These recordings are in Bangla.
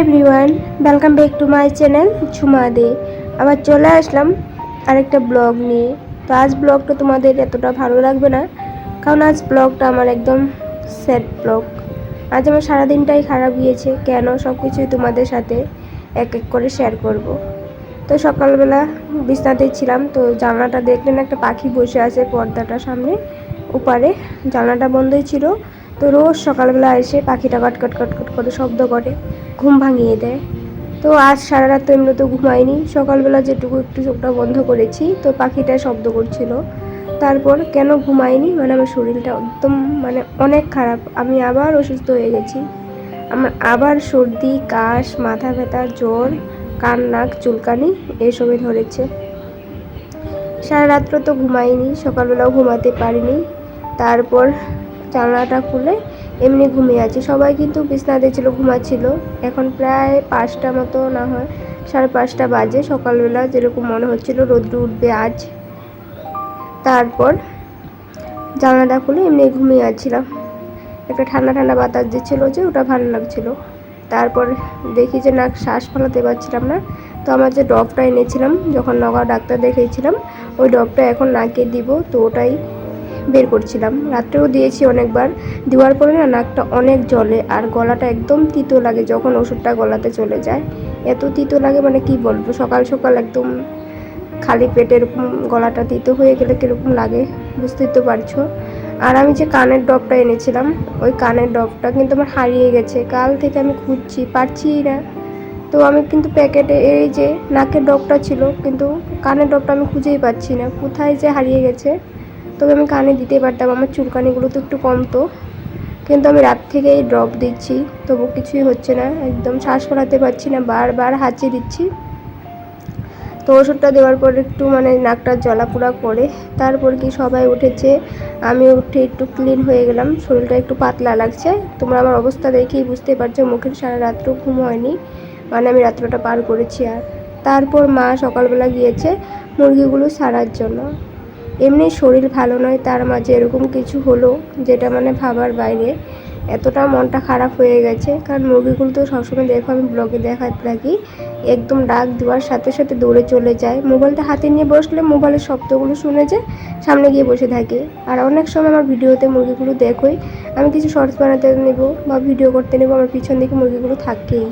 Everyone welcome back to my channel Jhuma De আবার চলে আসলাম আরেকটা ব্লগ নিয়ে। তো আজ ব্লগটা তোমাদের এতটা ভালো লাগবে না, কারণ আজ ব্লগটা আমার একদম স্যাড ব্লগ আজ আমার সারাদিনটাই খারাপ গিয়েছে, কেন সব কিছুই তোমাদের সাথে এক এক করে শেয়ার করব। তো সকালবেলা বিছনাতেই ছিলাম, তো জানলাটা দেখলেন একটা পাখি বসে আছে পর্দাটা সামনে, ওপারে জানলাটা বন্ধই ছিল। তো রোজ সকালবেলা এসে পাখিটা কটকট কটকট করে শব্দ করে। ঘুম ভাঙিয়ে দেয়। তো আজ সারা রাত তো এমনি তো ঘুমাইনি সকালবেলা যেটুকু একটু চোখটা বন্ধ করেছি, তো পাখিটা শব্দ করছিল। তারপর কেন ঘুমাইনি মানে আমার শরীরটা একদম মানে অনেক খারাপ। আমি আবার অসুস্থ হয়ে গেছি। আমার আবার সর্দি, কাশ, মাথা ব্যথা, জ্বর, কান, নাক, চুলকানি এসবই ধরেছে। সারা রাত্র তো ঘুমাইনি সকালবেলাও ঘুমাতে পারিনি। তারপর জানলাটা খুলে এমনি ঘুমিয়ে আছি। সবাই কিন্তু বিছনাতে ছিল ঘুমাচ্ছিল। এখন প্রায় পাঁচটা মতো না হয়, সাড়ে পাঁচটা বাজে। সকালবেলা যেরকম মনে হচ্ছিল রোদ্র উঠবে আজ। তারপর জানলাটা খুলে এমনি ঘুমিয়ে আছিলাম। একটা ঠান্ডা ঠান্ডা বাতাস দিচ্ছিল যে, ওটা ভালো লাগছিল। তারপর দেখি যে নাক শ্বাস ফেলাতে পারছিলাম না। তো আমার যে ডবটা এনেছিলাম, যখন নগা ডাক্তার দেখিয়েছিলাম, ওই ডবটা এখন নাকে দিব, তো ওটাই বের করছিলাম। রাত্রেও দিয়েছি অনেকবার। দেওয়ার পরে না নাকটা অনেক জলে আর গলাটা একদম তিতো লাগে যখন ওষুধটা গলাতে চলে যায়। এত তিতো লাগে মানে কি বলব? সকাল সকাল একদম খালি পেটে এরকম গলাটা তিতো হয়ে গেলে কীরকম লাগে? বুঝতেই তো পারছ। আর আমি যে কানের ডবটা এনেছিলাম, ওই কানের ডবটা কিন্তু আমার হারিয়ে গেছে। কাল থেকে আমি খুঁজছি, পারছি না। তো আমি কিন্তু প্যাকেটে এই যে নাকের ডবটা ছিল, কিন্তু কানের ডবটা আমি খুঁজেই পাচ্ছি না। কোথায় যে হারিয়ে গেছে? তবে আমি কানে দিতে পারতাম, আমার চুলকানিগুলো তো একটু কমতো। কিন্তু আমি রাত থেকে এই ড্রপ দিচ্ছি, তবু কিছুই হচ্ছে না, একদম শ্বাস ফেলাতে পারছি না, বারবার হাঁচিয়ে দিচ্ছি। তো ওষুধটা দেওয়ার পর একটু মানে নাকটা জলাপুড়া করে, তারপর কি সবাই উঠেছে, আমি উঠে একটু ক্লিন হয়ে গেলাম, শরীরটা একটু পাতলা লাগছে। তোমরা আমার অবস্থা দেখেই বুঝতে পারছ, মুখের সারা রাত্র ঘুম হয়নি মানে আমি রাত্রটা পার করেছি আর। তারপর মা সকালবেলা গিয়েছে মুরগিগুলো সারার জন্য। এমনি শরীর ভালো নয়, তার মাঝে এরকম কিছু হলো যেটা মানে ভাবার বাইরে। এতটা মনটা খারাপ হয়ে গেছে, কারণ মুরগিগুলো তো সবসময় দেখো, আমি ব্লগে দেখাতে থাকি। একদম ডাক দেওয়ার সাথে সাথে দৌড়ে চলে যায়। মোবাইলটা হাতে নিয়ে বসলে মোবাইলের শব্দগুলো শুনে যে সামনে গিয়ে বসে থাকে। আর অনেক সময় আমার ভিডিওতে মুরগিগুলো দেখোই, আমি কিছু শর্টস বানাতে নেব বা ভিডিও করতে নেব, আমার পিছন দিকে মুরগিগুলো থাকেই।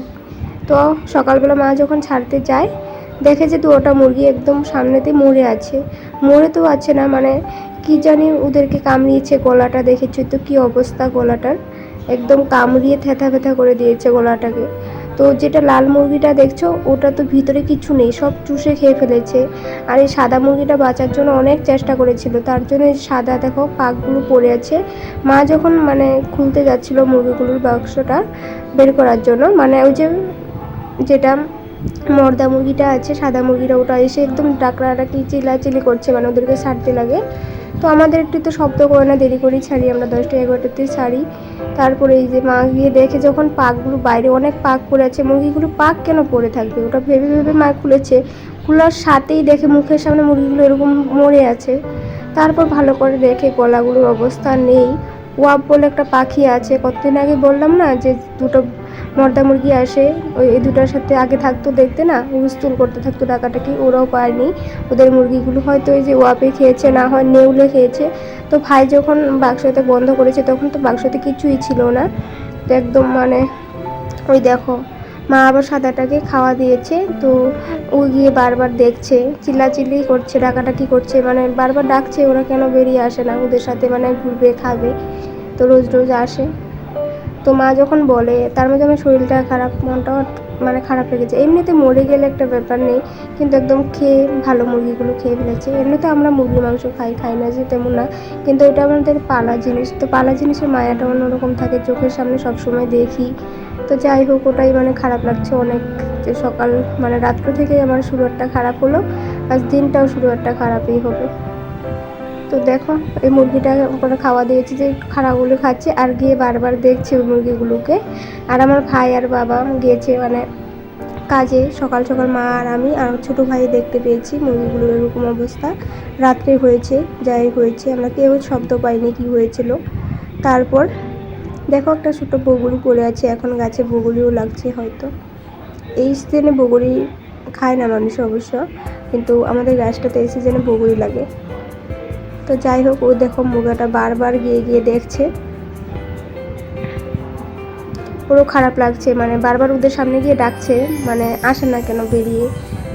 তো সকালবেলা মা যখন ছাড়তে যায় দেখে যে দুটা মুরগি একদম সামনেতে মরে আছে। মরে তো আছে না মানে কি জানি ওদেরকে কামড়িয়েছে গলাটা, দেখেছ তো কি অবস্থা গলাটার? একদম কামড়িয়ে থেথা ফেথা করে দিয়েছে গলাটাকে। তো যেটা লাল মুরগিটা দেখছ, ওটা তো ভিতরে কিছু নেই, সব চুষে খেয়ে ফেলেছে। আর এই সাদা মুরগিটা বাঁচার জন্য অনেক চেষ্টা করেছিল, তার জন্য এই সাদা দেখো পাকগুলো পড়ে আছে। মা যখন মানে খুলতে যাচ্ছিল মুরগিগুলোর বাক্সটা বের করার জন্য মানে ওই যে যেটা মর্দা মুরগিটা আছে, সাদা মুরগিটা ওটা এসে একদম ডাকড়াটাকি চিলাচিলি করছে মানে ওদেরকে ছাড়তে লাগে। তো আমাদের একটু তো শব্দ করে না, দেরি করেই ছাড়ি, আমরা দশটা এগারোটাতেই ছাড়ি। তারপরে এই যে মা গিয়ে দেখে যখন পাকগুলো বাইরে অনেক পাক পড়ে আছে, মুরগিগুলো পাক কেন পড়ে থাকবে? ওটা ভেবে ভেবে মা খুলেছে। খোলার সাথেই দেখে মুখের সামনে মুরগিগুলো এরকম মরে আছে। তারপর ভালো করে দেখে গলাগুলোর অবস্থা নেই। ওয়াব বলে একটা পাখি আছে, কতদিন আগে বললাম না যে দুটো মর্দা মুরগি আসে, ওই এই দুটার সাথে আগে থাকতো দেখতে না হুস্তুল করতে থাকতো ডাকাটাকি ওরাও পায়নি ওদের মুরগিগুলো হয়তো ওই যে ওয়াপে খেয়েছে, না হয় নেউলে খেয়েছে। তো ভাই যখন বাক্সতে বন্ধ করেছে, তখন তো বাক্সতে কিছুই ছিল না। তো একদম মানে ওই দেখো, মা আবার সাদাটাকে খাওয়া দিয়েছে। তো ও গিয়ে বারবার দেখছে, চিল্লাচিল্লি করছে, ডাকাডাকি করছে মানে বারবার ডাকছে, ওরা কেন বেরিয়ে আসে না? ওদের সাথে মানে ঘুরবে, খাবে। তো রোজ রোজ আসে। তো মা যখন বলে, তার মধ্যে আমার শরীরটা খারাপ মনটাও মানে খারাপ লেগেছে এমনিতে মরে গেলে একটা ব্যাপার নেই, কিন্তু একদম খেয়ে, ভালো মুরগিগুলো খেয়ে ফেলেছে। এমনিতে আমরা মুরগির মাংস খাই খাই না যে তেমন না, কিন্তু এটা আমাদের পালা জিনিস। তো পালা জিনিসের মায়াটা অন্যরকম থাকে, চোখের সামনে সবসময় দেখি। তো যাই হোক, ওটাই মানে খারাপ লাগছে অনেক, যে সকাল মানে রাত্র থেকেই আমার শুরু একটা খারাপ হলো, আজ দিনটাও শুরু একটা খারাপই হবে। তো দেখো, এই মুরগিটা করে খাওয়া দিয়েছি যে খারাপগুলো খাচ্ছে আর গিয়ে বারবার দেখছে ওই মুরগিগুলোকে। আর আমার ভাই আর বাবা গিয়েছে মানে কাজে, সকাল সকাল মা আর আমি আর ছোটো ভাই দেখতে পেয়েছি মুরগিগুলোর এরকম অবস্থা। রাত্রে হয়েছে, যাই হয়েছে, আমরা কেউ শব্দ পাইনি কি হয়েছিল। তারপর দেখো একটা ছোটো বগুড়ি পড়ে আছে, এখন গাছে বগুড়িও লাগছে হয়তো। এই সিজনে বগুড়ি খায় না মানুষ অবশ্য, কিন্তু আমাদের গাছটাতে এই সিজনে বগুড়ি লাগে। তো যাই হোক, ও দেখো মুগাটা বারবার গিয়ে গিয়ে দেখছে। ওরও খারাপ লাগছে মানে বারবার ওদের সামনে গিয়ে ডাকছে মানে আসে না কেন বেরিয়ে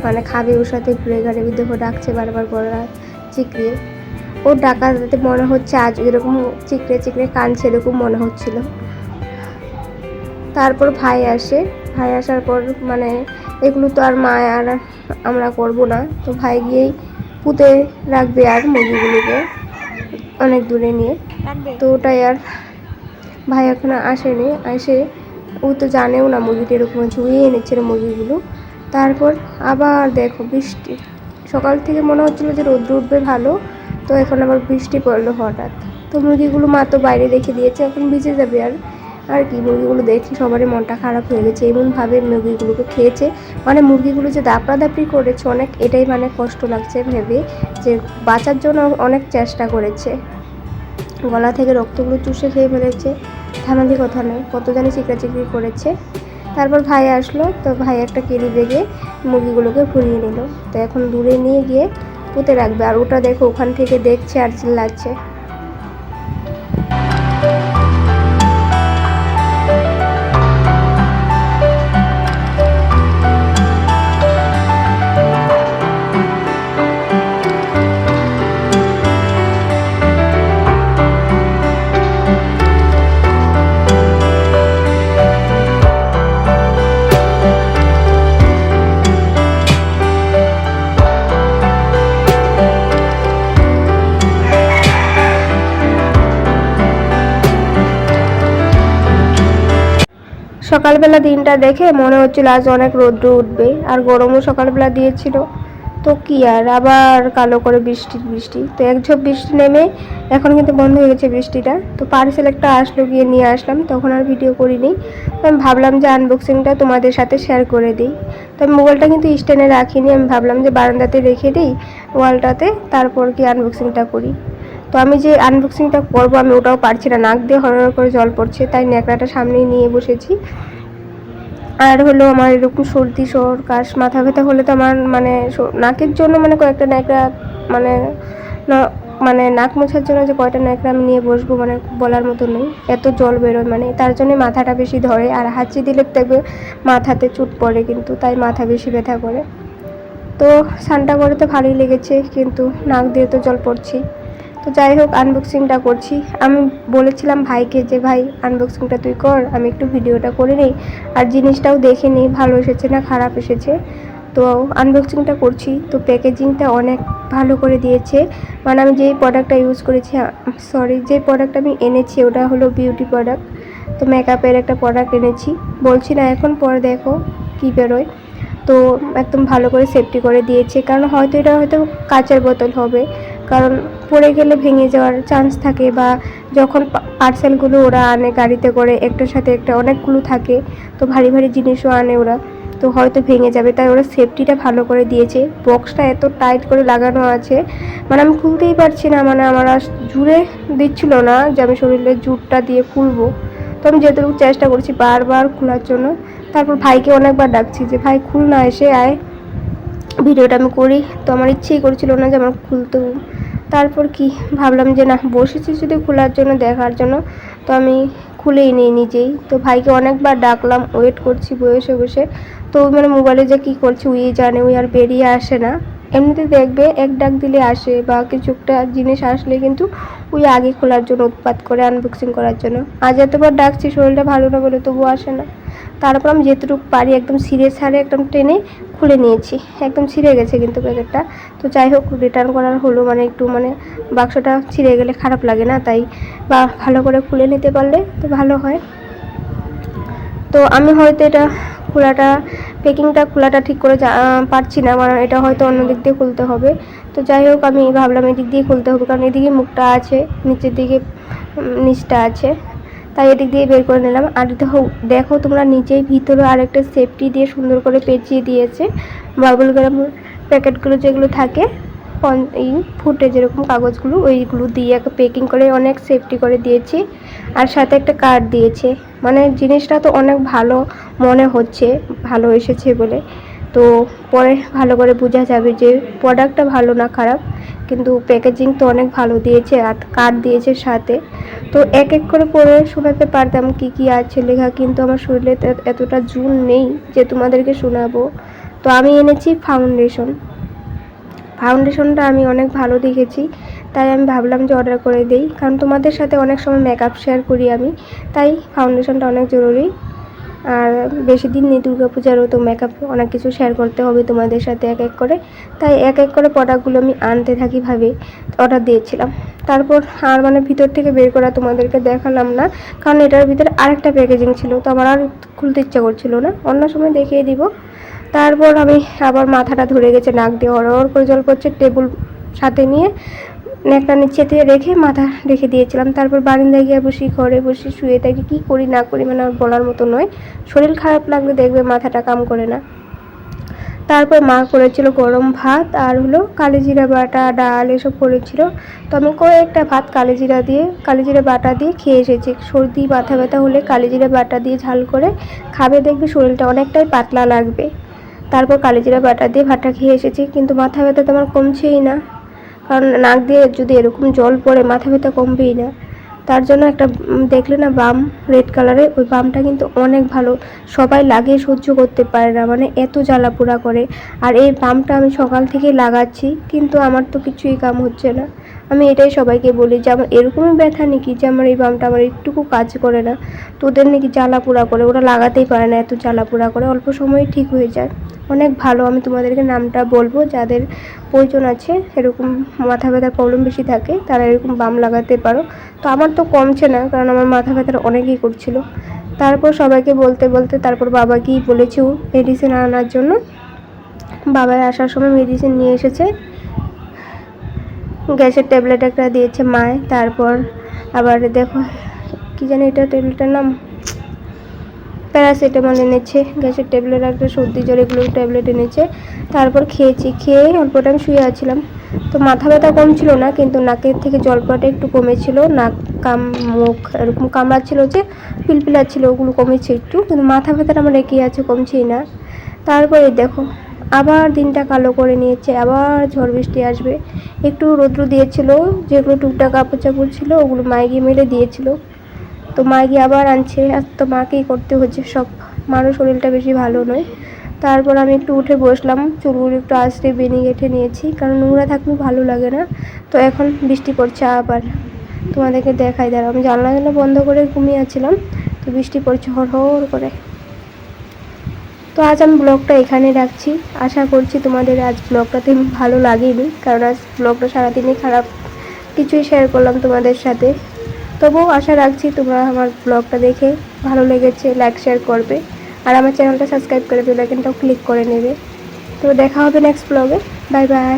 মানে খাবে ওর সাথে, ঘুরে ঘাড়ে দেখো ডাকছে বারবার গলা চিকড়িয়ে ওর ডাকাতে মনে হচ্ছে আজ এরকম চিকড়ে চিকড়ে কানছে এরকম মনে হচ্ছিল। তারপর ভাই আসে, ভাই আসার পর মানে এগুলো তো আর মা আর আমরা করব না। তো ভাই গিয়েই পুঁতে রাখবে আর মুরগিগুলোকে অনেক দূরে নিয়ে। তো ওটাই আর ভাই এখনও আসেনি এসে ও তো জানেও না মুরগিটা এরকম ঝুঁয়ে এনেছিল মুরগিগুলো। তারপর আবার দেখো বৃষ্টি সকাল থেকে মনে হচ্ছিল যে রোদ্র উঠবে ভালো তো এখন আবার বৃষ্টি পড়ল হঠাৎ। তো মুরগিগুলো মা তো বাইরে রেখে দিয়েছে এখন ভিজে যাবে আর আর কি, মুরগিগুলো দেখি সবারই মনটা খারাপ হয়ে গেছে। এমনভাবে মুরগিগুলোকে খেয়েছে। মানে মুরগিগুলো যে দাপড়া দাপড়ি করেছে, অনেক এটাই মানে কষ্ট লাগছে ভেবে যে বাঁচার জন্য অনেক চেষ্টা করেছে। গলা থেকে রক্তগুলো চুষে খেয়ে ফেলেছে। থামালি কথা নয় কত জানি চিকড়ি করেছে। তারপর ভাই আসলো, তো ভাই একটা কেরি বেগে মুরগিগুলোকে ফুরিয়ে নিল। তো এখন দূরে নিয়ে গিয়ে পুঁতে রাখবে। আর ওটা দেখো, ওখান থেকে দেখছে আর চিল্লাচ্ছে। সকালবেলা দিনটা দেখে মনে হচ্ছিল আজ অনেক রৌদ্র উঠবে, আর গরমও সকালবেলা দিয়েছিল। তো কি আর, আবার কালো করে বৃষ্টি বৃষ্টি। তো এক ঝোপ বৃষ্টি নেমে এখন কিন্তু বন্ধ হয়ে গেছে বৃষ্টিটা। তো পার্সেল একটা আসলো, গিয়ে নিয়ে আসলাম। তখন আর ভিডিও করিনি। তো আমি ভাবলাম যে আনবক্সিংটা তোমাদের সাথে শেয়ার করে দিই। তো আমি মোবাইলটা কিন্তু স্ট্যান্ডে রাখিনি। আমি ভাবলাম যে বারান্দাতে রেখে দিই ওয়ালটাতে তারপর কি আনবক্সিংটা করি। তো আমি যে আনবক্সিংটা করব, আমি ওটাও পারছি না। নাক দিয়ে হর করে জল পড়ছে, তাই ন্যাকড়াটা সামনেই নিয়ে বসেছি। আর হলো আমার এরকম সর্দি, সর, কাশ, মাথা ব্যথা হলে তো আমার মানে নাকের জন্য মানে কয়েকটা ন্যাকড়া মানে মানে নাক মোছার জন্য যে কয়টা ন্যাকড়া আমি নিয়ে বসবো মানে বলার মতো নেই। এত জল বেরোয় মানে তার জন্য মাথাটা বেশি ধরে। আর হাঁচি দিলে দেখবে মাথাতে চুট পড়ে কিন্তু, তাই মাথা বেশি ব্যথা করে। তো স্নানটা করে তো ভালোই লেগেছে, কিন্তু নাক দিয়ে তো জল পড়ছেই। তো যাই হোক আনবক্সিংটা করছি। আমি বলেছিলাম ভাইকে যে, ভাই আনবক্সিংটা তুই কর, আমি একটু ভিডিওটা করে নিই। আর জিনিসটাও দেখে নিই ভালো এসেছে না খারাপ এসেছে? তো আনবক্সিংটা করছি। তো প্যাকেজিংটা অনেক ভালো করে দিয়েছে। মানে আমি যেই প্রোডাক্টটা ইউজ করেছি সরি যে প্রোডাক্ট আমি এনেছি, ওটা হলো বিউটি প্রোডাক্ট তো মেকআপের একটা প্রোডাক্ট এনেছি। বলছি না, এখন পরে দেখো কী বেরোয়। তো একদম ভালো করে সেফটি করে দিয়েছে। কারণ হয়তো এটা হয়তো কাঁচের বোতল হবে। কারণ পড়ে গেলে ভেঙে যাওয়ার চান্স থাকে বা যখন পার্সেলগুলো ওরা আনে গাড়িতে করে, একটার সাথে একটা অনেকগুলো থাকে, তো ভারী ভারী জিনিসও আনে ওরা, তো হয়তো ভেঙে যাবে। তাই ওরা সেফটিটা ভালো করে দিয়েছে। বক্সটা এত টাইট করে লাগানো আছে মানে আমি খুলতেই পারছি না মানে আমার জুড়ে দিচ্ছিল না যে আমি শরীরের জুটটা দিয়ে খুলবো। তো আমি যেটুকু চেষ্টা করছি বারবার খোলার জন্য। তারপর ভাইকে অনেকবার ডাকছি যে, ভাই, খুল না, এসে আয়। ভিডিওটা আমি করি। তো আমার ইচ্ছেই করছিল না যে আমার খুলতেও। তারপর কি? ভাবলাম যে না, বসেছি যদি খোলার জন্য, দেখার জন্য। তো আমি খুলেই নিই নিজেই। তো ভাইকে অনেকবার ডাকলাম ওয়েট করছি বসে বসে। তো মানে মোবাইলে যে কী করছে উই জানে, উই আর বেরিয়ে আসে না। এমনিতে দেখবে এক ডাক দিলে আসে বা কিছু একটা জিনিস আসলে কিন্তু ওই আগে খোলার জন্য উৎপাত করে আনবক্সিং করার জন্য। আজ এতবার ডাকছি শরীরটা ভালো না বলে তবুও আসে না। তারপর আমি যেটুকু পারি একদম সিরে সারে একদম টেনে খুলে নিয়েছি। একদম ছিঁড়ে গেছে কিন্তু প্যাকেটটা। তো যাই হোক রিটার্ন করার হলো মানে একটু মানে বাক্সটা ছিঁড়ে গেলে খারাপ লাগে না, তাই বা ভালো করে খুলে নিতে পারলে তো ভালো হয়। তো আমি হয়তো এটা খোলাটা প্যাকিংটা খোলাটা ঠিক করে পারছি না, কারণ এটা হয়তো অন্য দিক দিয়ে খুলতে হবে। তো যাই হোক, আমি ভাবলাম এদিক দিয়ে খুলতে হবে, কারণ এদিকে মুখটা আছে, নিচের দিকে নিচটা আছে। তাই এদিক দিয়ে বের করে নিলাম। আর দেখো দেখো তোমরা নিচেই ভিতরে আরেকটা সেফটি দিয়ে সুন্দর করে পেঁচিয়ে দিয়েছে। বাবুল গাম প্যাকেটগুলো যেগুলো থাকে ফুটে যেরকম কাগজগুলো, ওইগুলো দিয়ে প্যাকিং করে অনেক সেফটি করে দিয়েছি। আর সাথে একটা কার্ড দিয়েছে। মানে জিনিসটা তো অনেক ভালো মনে হচ্ছে, ভালো এসেছে বলে। তো পরে ভালো করে বোঝা যাবে যে প্রোডাক্টটা ভালো না খারাপ, কিন্তু প্যাকেজিং তো অনেক ভালো দিয়েছে আর কার্ড দিয়েছে সাথে। তো এক এক করে পড়ে শোনাতে পারতাম কি কি আছে লেখা, কিন্তু আমার শরীরে এতটা জুন নেই যে তোমাদেরকে শোনাবো। তো আমি এনেছি ফাউন্ডেশন ফাউন্ডেশনটা আমি অনেক ভালো দেখেছি, তাই আমি ভাবলাম যে অর্ডার করে দিই। কারণ তোমাদের সাথে অনেক সময় মেকআপ শেয়ার করি আমি, তাই ফাউন্ডেশনটা অনেক জরুরি। আর বেশি দিন নেই দুর্গাপূজারও, তো মেকআপ অনেক কিছু শেয়ার করতে হবে তোমাদের সাথে এক এক করে। তাই এক এক করে প্রোডাক্টগুলো আমি আনতে থাকি ভাবে অর্ডার দিয়েছিলাম। তারপর আর মানে ভিতর থেকে বের করা তোমাদেরকে দেখালাম না, কারণ এটার ভিতরে আরেকটা প্যাকেজিং ছিল, তো আমার আর খুলতে ইচ্ছা করছিল না। অন্য সময় দেখিয়ে দিব। তারপর আমি আবার মাথাটা ধরে গেছে, নাক দিয়ে হরহর করে জল পড়ছে, টেবিল সাথে নিয়ে নেকটা নিচেতে রেখে মাথা রেখে দিয়েছিলাম। তারপর বারিন্দায় গিয়ে বসি, ঘরে বসে, শুয়ে থাকি, কী করি না করি মানে আর বলার মতো নয়। শরীর খারাপ লাগলে দেখবে মাথাটা কাম করে না। তারপর মা করেছিল গরম ভাত আর হলো কালিজিরা বাটা, ডাল এসব করেছিল। তো আমি কয়েকটা ভাত কালিজিরা দিয়ে কালিজিরা বাটা দিয়ে খেয়ে এসেছি। সর্দি, মাথা ব্যথা হলে কালিজিরা বাটা দিয়ে ঝাল করে খাবে, দেখবে শরীরটা অনেকটাই পাতলা লাগবে। তারপর কালিজিরা বাটা দিয়ে ভাতটা খেয়ে এসেছি, কিন্তু মাথা ব্যথা তো আমার কমছেই না। কারণ নাক দিয়ে যদি এরকম জল পড়ে, মাথা ব্যথা কমবেই না। তার জন্য একটা দেখলে না বাম, রেড কালারের, ওই বামটা কিন্তু অনেক ভালো। সবাই লাগিয়ে সহ্য করতে পারে না মানে এত জ্বালা পোড়া করে। আর এই বামটা আমি সকাল থেকে লাগাচ্ছি, কিন্তু আমার তো কিছুই কাম হচ্ছে না। আমি এটাই সবাইকে বলি যে আমার এরকমই ব্যথা নাকি যে আমার এই বামটা আমার একটুকু কাজ করে না। তোদের নাকি জ্বালা পোড়া করে, ওরা লাগাতেই পারে না এত জ্বালা পোড়া করে, অল্প সময়ে ঠিক হয়ে যায়। অনেক ভালো, আমি তোমাদেরকে নামটা বলব, যাদের প্রয়োজন আছে এরকম মাথা ব্যথার প্রবলেম বেশি থাকে, তারা এরকম বাম লাগাতে পারো। তো আমার তো কমছে না, কারণ আমার মাথা ব্যথার অনেকই করছিল। তারপর সবাইকে বলতে বলতে তারপর বাবাকেই বলেছি মেডিসিন আনার জন্য। বাবার আসার সময় মেডিসিন নিয়ে এসেছে। গ্যাসের ট্যাবলেট একটা দিয়েছে মায়, তারপর আবার দেখো, কি জানি এটা ট্যাবলেটের নাম? প্যারাসিটামল এনেছে, গ্যাসের ট্যাবলেট একটা সর্দি জ্বর, এগুলো ট্যাবলেট এনেছে। তারপর খেয়েছি, খেয়ে অল্প টাইম শুয়ে আছিলাম। তো মাথা ব্যথা কমছিল না, কিন্তু নাকের থেকে জল পড়াটা একটু কমেছিল, নাক, কাম, মুখ এরকম কামড়াচ্ছিল যে পিলপিলা ছিল ওগুলো কমেছে একটু, কিন্তু মাথা ব্যথাটা আমার একই আছে, কমছেই না। তারপরে দেখো আবার দিনটা কালো করে নিয়েছে, আবার ঝড় বৃষ্টি আসবে। একটু রৌদ্র দিয়েছিল, যেগুলো টুকটাক কাপড় চাপড় ছিল, ওগুলো মাইকে মেলে দিয়েছিল। তো মা গিয়ে আবার আনছে, আর তো মাকেই করতে হচ্ছে সব। মারও শরীরটা বেশি ভালো নয়। তারপর আমি একটু উঠে বসলাম, চুলগুলো একটু আস্তে বেনি গেঁথে নিয়েছি, কারণ নোংরা থাকলে ভালো লাগে না। তো এখন বৃষ্টি পড়ছে আবার। তোমাদেরকে দেখাই, দাঁড়াও, আমি জানলা জানলা বন্ধ করে ঘুমিয়ে আছিলাম। তো বৃষ্টি পড়ছে হর হর করে। তো আজ আমি ব্লগটা এখানে রাখছি। আশা করছি তোমাদের আজ ব্লগটাতে ভালো লাগেনি, কারণ আজ ব্লগটা সারাদিনই খারাপ কিছুই শেয়ার করলাম তোমাদের সাথে। তবুও আশা রাখছি তোমরা আমার ব্লগটা দেখে ভালো লেগেছে লাইক শেয়ার করবে। আর আমার চ্যানেলটা সাবস্ক্রাইব করে বেলাইকনটাও ক্লিক করে নেবে। তো দেখা হবে নেক্সট ব্লগে বাই বাই